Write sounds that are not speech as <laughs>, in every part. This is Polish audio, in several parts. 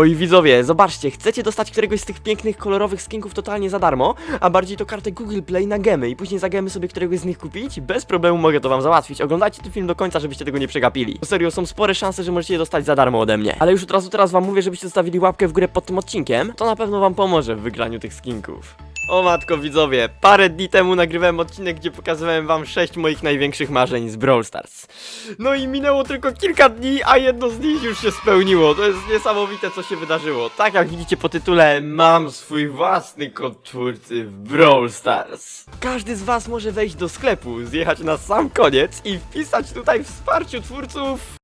Oj widzowie, zobaczcie, chcecie dostać któregoś z tych pięknych, kolorowych skinków totalnie za darmo, a bardziej to kartę Google Play na gemy i później za gemy sobie któregoś z nich kupić? Bez problemu mogę to wam załatwić. Oglądajcie ten film do końca, żebyście tego nie przegapili. Bo serio, są spore szanse, że możecie je dostać za darmo ode mnie. Ale już od razu teraz wam mówię, żebyście zostawili łapkę w górę pod tym odcinkiem, to na pewno wam pomoże w wygraniu tych skinków. O matko widzowie, parę dni temu nagrywałem odcinek, gdzie pokazywałem wam sześć moich największych marzeń z Brawl Stars. No i minęło tylko kilka dni, a jedno z nich już się spełniło. To jest niesamowite, co się wydarzyło. Tak jak widzicie po tytule, mam swój własny kod twórcy w Brawl Stars. Każdy z was może wejść do sklepu, zjechać na sam koniec i wpisać tutaj wsparciu twórców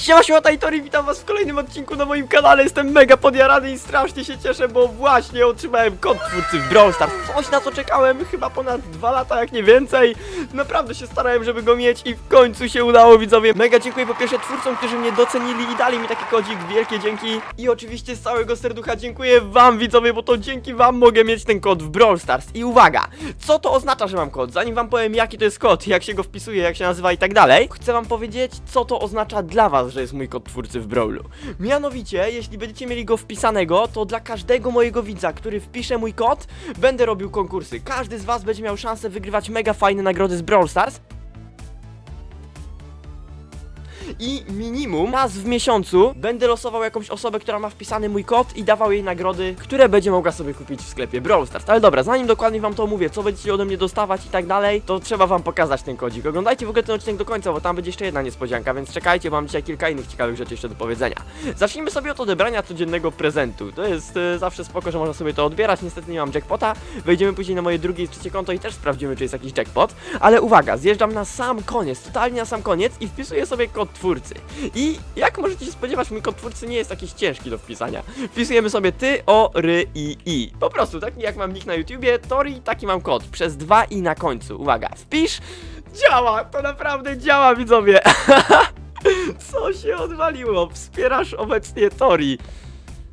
Siema, siema, Tajtori, witam was w kolejnym odcinku na moim kanale, jestem mega podjarany i strasznie się cieszę, bo właśnie otrzymałem kod twórcy w Brawl Stars, coś na co czekałem chyba ponad dwa lata, jak nie więcej, naprawdę się starałem, żeby go mieć i w końcu się udało, widzowie, mega dziękuję po pierwsze twórcom, którzy mnie docenili i dali mi taki kodzik, wielkie dzięki. I oczywiście z całego serducha dziękuję wam, widzowie, bo to dzięki wam mogę mieć ten kod w Brawl Stars. I uwaga, co to oznacza, że mam kod, zanim wam powiem jaki to jest kod, jak się go wpisuje, jak się nazywa i tak dalej, chcę wam powiedzieć, co to oznacza dla was, że jest mój kod twórcy w Brawlu. Mianowicie, jeśli będziecie mieli go wpisanego, to dla każdego mojego widza, który wpisze mój kod, będę robił konkursy. Każdy z was będzie miał szansę wygrywać mega fajne nagrody z Brawl Stars. I minimum raz w miesiącu będę losował jakąś osobę, która ma wpisany mój kod i dawał jej nagrody, które będzie mogła sobie kupić w sklepie Brawl Stars. Ale dobra, zanim dokładnie wam to mówię, co będziecie ode mnie dostawać i tak dalej, to trzeba wam pokazać ten kodzik. Oglądajcie w ogóle ten odcinek do końca, bo tam będzie jeszcze jedna niespodzianka, więc czekajcie, bo mam dzisiaj kilka innych ciekawych rzeczy jeszcze do powiedzenia. Zacznijmy sobie od odebrania codziennego prezentu. To jest e, zawsze spoko, że można sobie to odbierać. Niestety nie mam jackpota. Wejdziemy później na moje drugie i trzecie konto i też sprawdzimy, czy jest jakiś jackpot. Ale uwaga, zjeżdżam na sam koniec, totalnie na sam koniec i wpisuję sobie kod twórcy. I jak możecie się spodziewać, mój kod twórcy nie jest jakiś ciężki do wpisania. Wpisujemy sobie ty, o, ry, i, i. Po prostu, taki jak mam nick na YouTubie, Tori, taki mam kod. Przez dwa i na końcu. Uwaga, wpisz. Działa, to naprawdę działa, widzowie. <laughs> Co się odwaliło? Wspierasz obecnie Tori.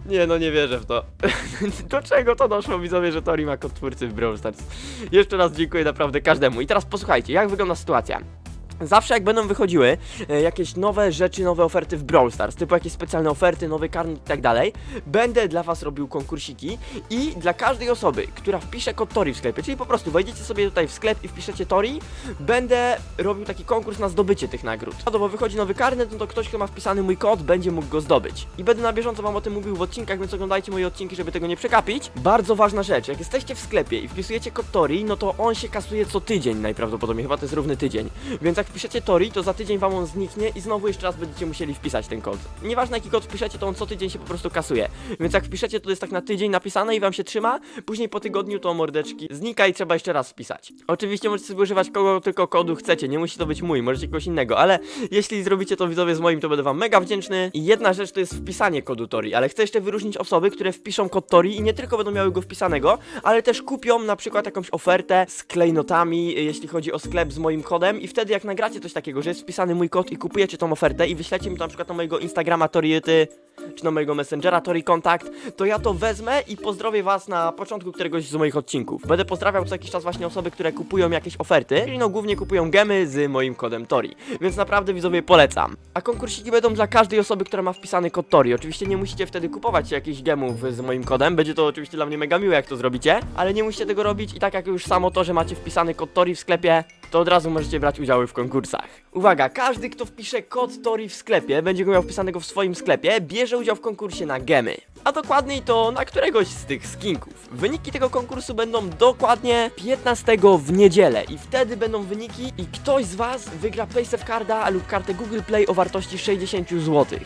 Nie, no nie wierzę w to. <laughs> Do czego to doszło, widzowie, że Tori ma kod twórcy w Brawl Stars? Jeszcze raz dziękuję naprawdę każdemu. I teraz posłuchajcie, jak wygląda sytuacja. Zawsze jak będą wychodziły e, jakieś nowe rzeczy, nowe oferty w Brawl Stars, typu jakieś specjalne oferty, nowy karnet i tak dalej, będę dla was robił konkursiki i dla każdej osoby, która wpisze kod Tori w sklepie, czyli po prostu wejdziecie sobie tutaj w sklep i wpiszecie Tori, będę robił taki konkurs na zdobycie tych nagród. No bo wychodzi nowy karnet, no to ktoś, kto ma wpisany mój kod, będzie mógł go zdobyć. I będę na bieżąco wam o tym mówił w odcinkach, więc oglądajcie moje odcinki, żeby tego nie przekapić. Bardzo ważna rzecz, jak jesteście w sklepie i wpisujecie kod Tori, no to on się kasuje co tydzień najprawdopodobniej, chyba to jest równy tydzień. Więc jak wpiszecie Tori, to za tydzień wam on zniknie i znowu jeszcze raz będziecie musieli wpisać ten kod. Nieważne jaki kod wpiszecie, to on co tydzień się po prostu kasuje. Więc jak wpiszecie, to jest tak na tydzień napisane i wam się trzyma, później po tygodniu to mordeczki znika i trzeba jeszcze raz wpisać. Oczywiście możecie sobie używać kogo tylko kodu chcecie, nie musi to być mój, możecie kogoś innego, ale jeśli zrobicie to widzowie z moim, to będę wam mega wdzięczny. I jedna rzecz to jest wpisanie kodu Tori, ale chcę jeszcze wyróżnić osoby, które wpiszą kod Tori i nie tylko będą miały go wpisanego, ale też kupią na przykład jakąś ofertę z klejnotami, jeśli chodzi o sklep z moim kodem i wtedy jak nagracie coś takiego, że jest wpisany mój kod i kupujecie tą ofertę i wyślecie mi to na przykład na mojego Instagrama Toriety, czy na mojego Messengera Tori Kontakt, to ja to wezmę i pozdrowię was na początku któregoś z moich odcinków. Będę pozdrawiał co jakiś czas właśnie osoby, które kupują jakieś oferty, czyli no głównie kupują gemy z moim kodem Tori. Więc naprawdę widzowie polecam. A konkursiki będą dla każdej osoby, która ma wpisany kod Tori. Oczywiście nie musicie wtedy kupować jakichś gemów z moim kodem, będzie to oczywiście dla mnie mega miłe jak to zrobicie, ale nie musicie tego robić i tak jak już samo to, że macie wpisany kod Tori w sklepie, to od razu możecie brać udziały w konkursach. Uwaga, każdy kto wpisze kod Tori w sklepie, będzie go miał wpisanego w swoim sklepie, bierze udział w konkursie na gemy. A dokładniej to na któregoś z tych skinków. Wyniki tego konkursu będą dokładnie 15 w niedzielę i wtedy będą wyniki i ktoś z was wygra PlaySafe Carda lub kartę Google Play o wartości 60 zł.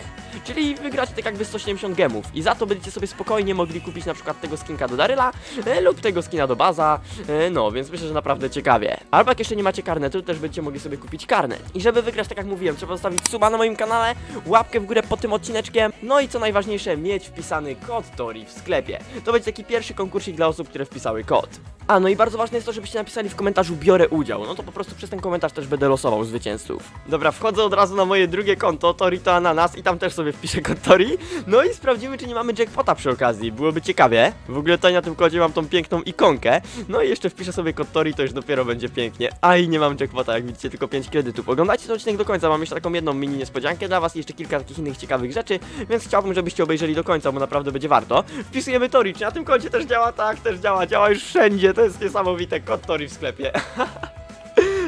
Czyli wygrać tak jakby 170 gemów i za to będziecie sobie spokojnie mogli kupić na przykład tego skinka do Daryla e, lub tego skina do Baza, e, no więc myślę, że naprawdę ciekawie. Albo jak jeszcze nie macie karnetu, też będziecie mogli sobie kupić karnet. I żeby wygrać, tak jak mówiłem, trzeba zostawić suba na moim kanale, łapkę w górę pod tym odcineczkiem, no i co najważniejsze, mieć wpisany kod Tori w sklepie. To będzie taki pierwszy konkursik dla osób, które wpisały kod. A, no i bardzo ważne jest to, żebyście napisali w komentarzu biorę udział. No to po prostu przez ten komentarz też będę losował zwycięzców. Dobra, wchodzę od razu na moje drugie konto, Tori to Ananas i tam też sobie wpiszę kod Tori. No i sprawdzimy, czy nie mamy jackpota przy okazji. Byłoby ciekawie. W ogóle tutaj na tym kodzie mam tą piękną ikonkę. No i jeszcze wpiszę sobie kod Tori, to już dopiero będzie pięknie. A i nie mam jackpota, jak widzicie, tylko 5 kredytów. Oglądajcie ten odcinek do końca, mam jeszcze taką jedną mini niespodziankę dla was i jeszcze kilka takich innych ciekawych rzeczy, więc chciałbym, żebyście obejrzeli do końca, bo naprawdę będzie warto. Wpisujemy Tori, czy na tym koncie też działa? Tak, też działa, działa już wszędzie, to jest niesamowite, kod Tori w sklepie. <laughs>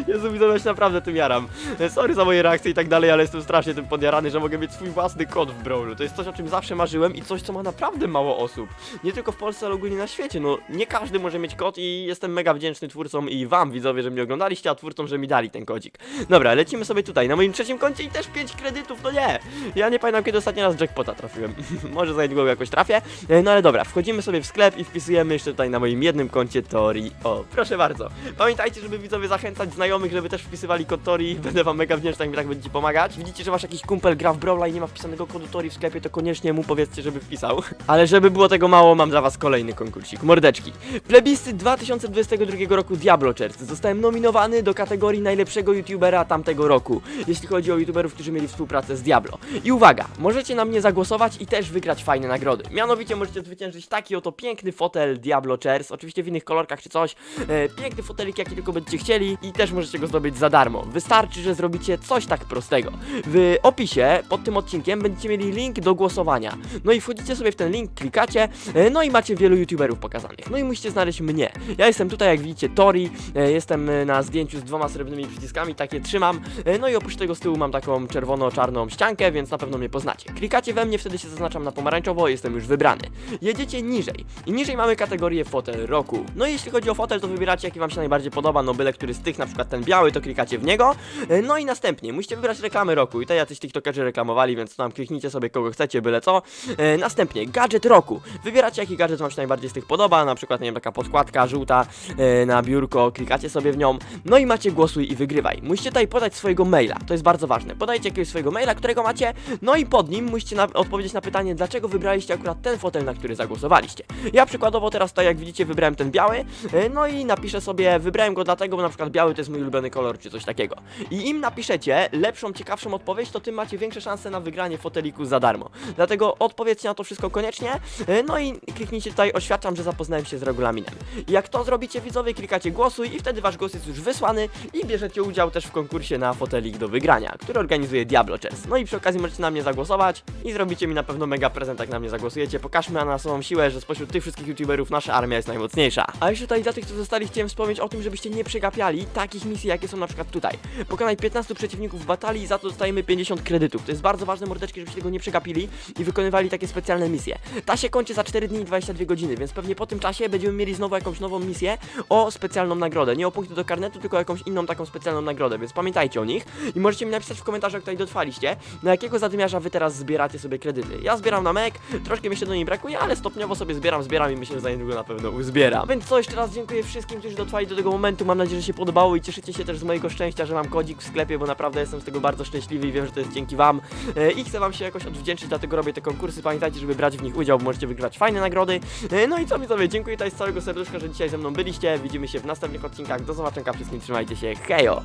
Jezu, widzę, ja się naprawdę tym jaram. Sorry za moje reakcje i tak dalej, ale jestem strasznie tym podjarany, że mogę mieć swój własny kod w Brawlu. To jest coś, o czym zawsze marzyłem i coś, co ma naprawdę mało osób. Nie tylko w Polsce, ale ogólnie na świecie. No, nie każdy może mieć kod i jestem mega wdzięczny twórcom i wam, widzowie, że mnie oglądaliście, a twórcom, że mi dali ten kodzik. Dobra, lecimy sobie tutaj, na moim trzecim koncie i też 5 kredytów, no nie! Ja nie pamiętam, kiedy ostatni raz jackpota trafiłem. <laughs> Może za niedługo jakoś trafię. E, No ale dobra, wchodzimy sobie w sklep i wpisujemy jeszcze tutaj na moim jednym koncie Tori. O, proszę bardzo. Pamiętajcie, żeby widzowie zachęcać znajomych, żeby też wpisywali kod Tori. <laughs> Będę wam mega wdzięczny, jak mi tak będziecie pomagać. Widzicie, że wasz jakiś kumpel gra w Brawla i nie ma wpisanego kodu Tori w sklepie, to koniecznie mu powiedzcie, żeby wpisał. <laughs> Ale żeby było tego mało, mam dla was kolejny konkursik. Mordeczki. Plebiscyt 2022 roku Diablo Czerwcy. Zostałem nominowany do kategorii najlepszego youtubera tamtego roku, jeśli chodzi o youtuberów, którzy mieli współpracę z Diablo. I uwaga, możecie na mnie zagłosować i też wygrać fajne nagrody. Mianowicie możecie zwyciężyć taki oto piękny fotel Diablo Chairs, oczywiście w innych kolorkach czy coś. E, piękny fotelik, jaki tylko będziecie chcieli i też możecie go zdobyć za darmo. Wystarczy, że zrobicie coś tak prostego. W opisie pod tym odcinkiem będziecie mieli link do głosowania. No i wchodzicie sobie w ten link, klikacie, e, no i macie wielu youtuberów pokazanych. No i musicie znaleźć mnie. Ja jestem tutaj, jak widzicie, Tori, e, jestem e, na zdjęciu z dwoma srebrnymi przyciskami, takie trzymam. No i oprócz tego z tyłu mam taką czerwono-czarną ściankę, więc na pewno mnie poznacie. Klikacie we mnie, wtedy się zaznaczam na pomarańczowo, jestem już wybrany. Jedziecie niżej i niżej mamy kategorię fotel roku. No i jeśli chodzi o fotel, to wybieracie jaki wam się najbardziej podoba, no byle który z tych, na przykład ten biały, to klikacie w niego. E, No i następnie musicie wybrać reklamę roku i to jacyś tiktokerzy reklamowali, więc tam kliknijcie sobie kogo chcecie, byle co. E, Następnie gadżet roku. Wybieracie jaki gadżet wam się najbardziej z tych podoba, na przykład nie wiem, taka podkładka żółta e, na biurko, klikacie sobie w nią. No i macie głosuj i wygrywaj. Musicie tutaj podać swojego maila, to jest bardzo ważne. Podajcie jakiegoś swojego maila, którego macie, no i pod nim musicie na odpowiedzieć na pytanie, dlaczego wybraliście akurat ten fotel, na który zagłosowaliście. Ja przykładowo teraz tutaj, jak widzicie, wybrałem ten biały, no i napiszę sobie, wybrałem go dlatego, bo na przykład biały to jest mój ulubiony kolor, czy coś takiego. I im napiszecie lepszą, ciekawszą odpowiedź, to tym macie większe szanse na wygranie foteliku za darmo. Dlatego odpowiedzcie na to wszystko koniecznie, e, no i kliknijcie tutaj, oświadczam, że zapoznałem się z regulaminem. Jak to zrobicie, widzowie, klikacie głosuj i wtedy wasz głos jest już wysłany i bierzecie udział też w konkursie na fotelik do wygrania, który organizuje Diablo Chess. No i przy okazji możecie na mnie zagłosować i zrobicie mi na pewno mega prezent, jak na mnie zagłosujecie. Pokażmy na naszą siłę, że spośród tych wszystkich youtuberów nasza armia jest najmocniejsza. A jeszcze tutaj dla tych, co zostali, chciałem wspomnieć o tym, żebyście nie przegapiali takich misji, jakie są na przykład tutaj. Pokonaj 15 przeciwników w batalii i za to dostajemy 50 kredytów. To jest bardzo ważne, mordeczki, żebyście tego nie przegapili i wykonywali takie specjalne misje. Ta się kończy za 4 dni i 22 godziny, więc pewnie po tym czasie będziemy mieli znowu jakąś nową misję o specjalną nagrodę. Nie o punkty do karnetu, tylko jakąś inną taką specjalną nagrodę, więc pamiętajcie o nich i możecie mi napisać w komentarzach, tutaj dotrwaliście, na jakiego zadymiarza wy teraz zbieracie sobie kredyty. Ja zbieram na Mac, troszkę mi się do niej brakuje, ale stopniowo sobie zbieram, zbieram i myślę, że za niedługo na pewno uzbieram. Więc co, jeszcze raz dziękuję wszystkim, którzy dotrwali do tego momentu. Mam nadzieję, że się podobało i cieszycie się też z mojego szczęścia, że mam kodzik w sklepie, bo naprawdę jestem z tego bardzo szczęśliwy i wiem, że to jest dzięki wam. E, I chcę wam się jakoś odwdzięczyć, dlatego robię te konkursy. Pamiętajcie, żeby brać w nich udział, bo możecie wygrać fajne nagrody. E, No i co mi sobie, dziękuję tutaj z całego serduszka, że dzisiaj ze mną byliście. Widzimy się w następnych odcinkach. Do zobaczenia wszystkim, trzymajcie się, hejo!